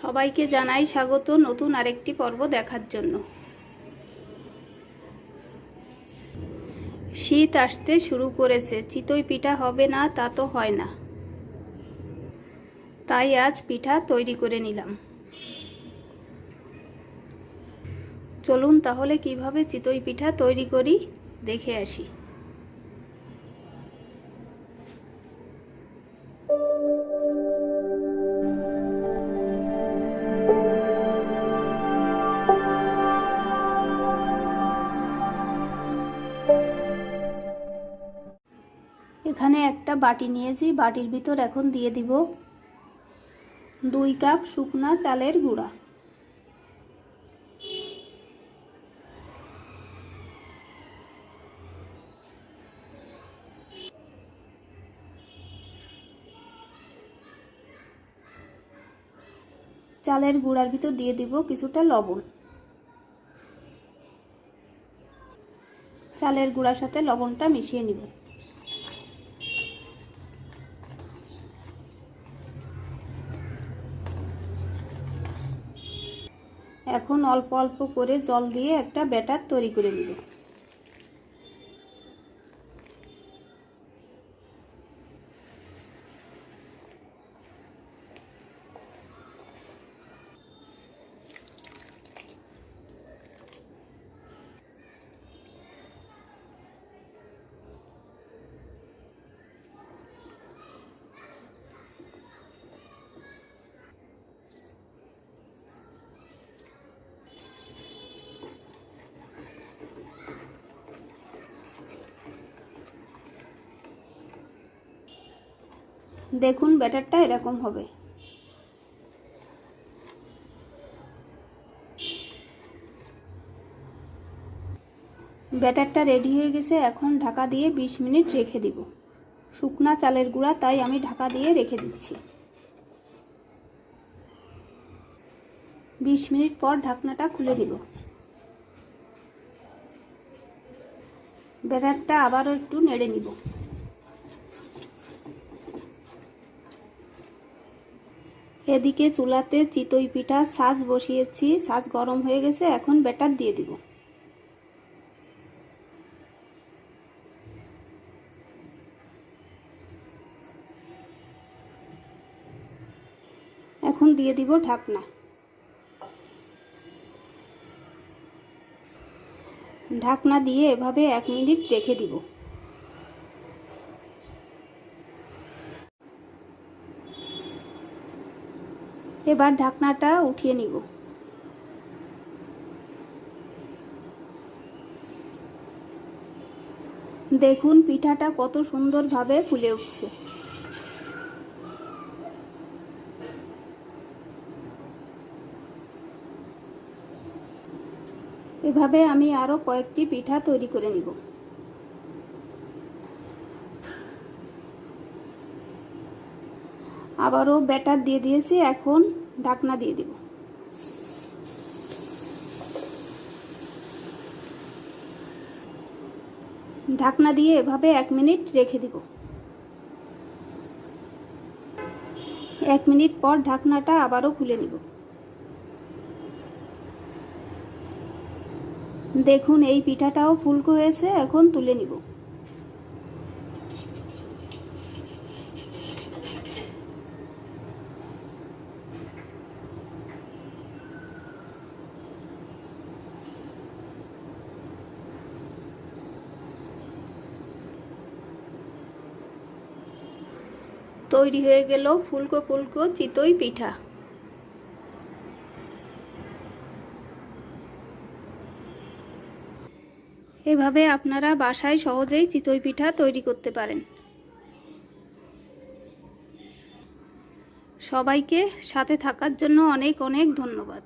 সবাইকে জানাই স্বাগত নতুন আরেকটি পর্ব দেখার জন্য। শীত আসতে শুরু করেছে, চিতই পিঠা হবে না তা তো হয় না। তাই আজ পিঠা তৈরি করে নিলাম। চলুন তাহলে কীভাবে চিতই পিঠা তৈরি করি, দেখে আসি। একটা বাটি নিয়েছি, বাটির ভিতর এখন দিয়ে দিব দুই কাপ শুকনা চালের গুঁড়া। চালের গুঁড়ার ভিতর দিয়ে দিব কিছুটা লবণ। চালের গুঁড়ার সাথে লবণটা মিশিয়ে নিব। এখন অল্প অল্প করে জল দিয়ে একটা ব্যাটার তৈরি করে নেব। দেখুন, ব্যাটারটা এরকম হবে। ব্যাটারটা রেডি হয়ে গেছে, এখন ঢাকা দিয়ে ২০ মিনিট রেখে দিব। শুকনা চালের গুঁড়া, তাই আমি ঢাকা দিয়ে রেখে দিচ্ছি। ২০ মিনিট পর ঢাকনাটা খুলে দিব। ব্যাটারটা আবারও একটু নেড়ে নিব। এদিকে চুলাতে চিতই পিঠা, সাজ বসিয়েছি, সাজ গরম হয়ে গেছে, এখন ব্যাটার দিয়ে দিব। এখন দিয়ে দিব ঢাকনা। ঢাকনা দিয়ে এভাবে এক মিনিট রেখে দিব। এবার ঢাকনাটা উঠিয়ে নিব। দেখুন, পিঠাটা কত সুন্দরভাবে ফুলে উঠছে। এভাবে আমি আরও কয়েকটি পিঠা তৈরি করে নিব। আবারও ব্যাটার দিয়ে দিয়েছি, এখন ঢাকনা দিয়ে দিব। ঢাকনা দিয়ে এভাবে এক মিনিট রেখে দিব। এক মিনিট পর ঢাকনাটা আবারও খুলে নিব। দেখুন, এই পিঠাটাও ফুলকো হয়েছে, এখন তুলে নিব। তৈরি হয়ে গেল ফুলকো ফুলকো চিতই পিঠা। এভাবে আপনারা বাসায় সহজেই চিতই পিঠা তৈরি করতে পারেন। সবাইকে সাথে থাকার জন্য অনেক অনেক ধন্যবাদ।